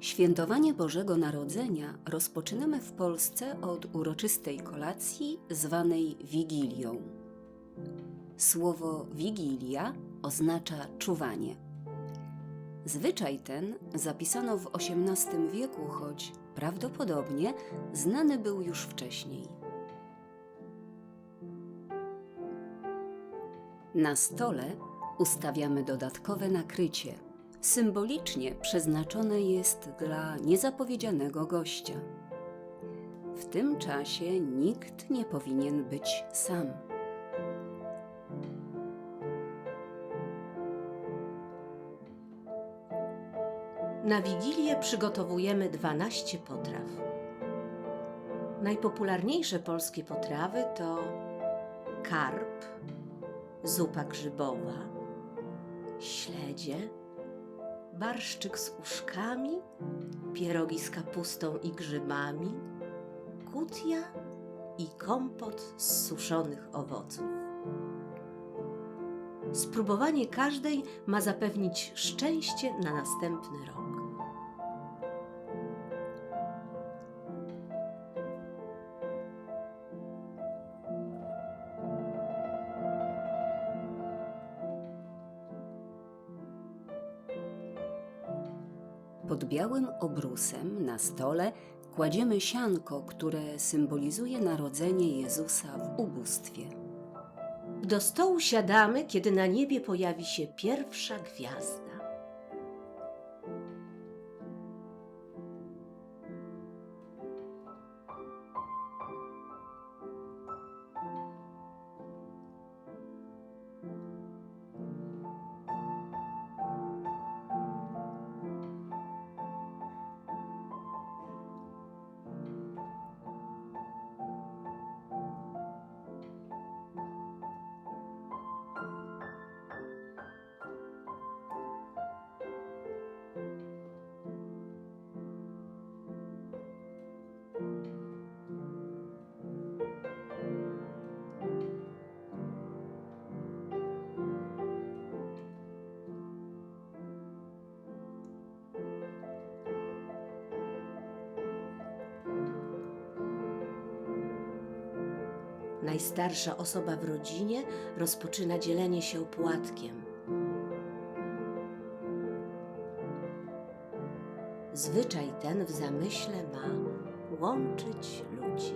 Świętowanie Bożego Narodzenia rozpoczynamy w Polsce od uroczystej kolacji zwanej Wigilią. Słowo Wigilia oznacza czuwanie. Zwyczaj ten zapisano w XVIII wieku, choć prawdopodobnie znany był już wcześniej. Na stole ustawiamy dodatkowe nakrycie. Symbolicznie przeznaczone jest dla niezapowiedzianego gościa. W tym czasie nikt nie powinien być sam. Na Wigilię przygotowujemy 12 potraw. Najpopularniejsze polskie potrawy to karp, zupa grzybowa, śledzie, barszczyk z uszkami, pierogi z kapustą i grzybami, kutia i kompot z suszonych owoców. Spróbowanie każdej ma zapewnić szczęście na następny rok. Pod białym obrusem na stole kładziemy sianko, które symbolizuje narodzenie Jezusa w ubóstwie. Do stołu siadamy, kiedy na niebie pojawi się pierwsza gwiazda. Najstarsza osoba w rodzinie rozpoczyna dzielenie się opłatkiem. Zwyczaj ten w zamyśle ma łączyć ludzi.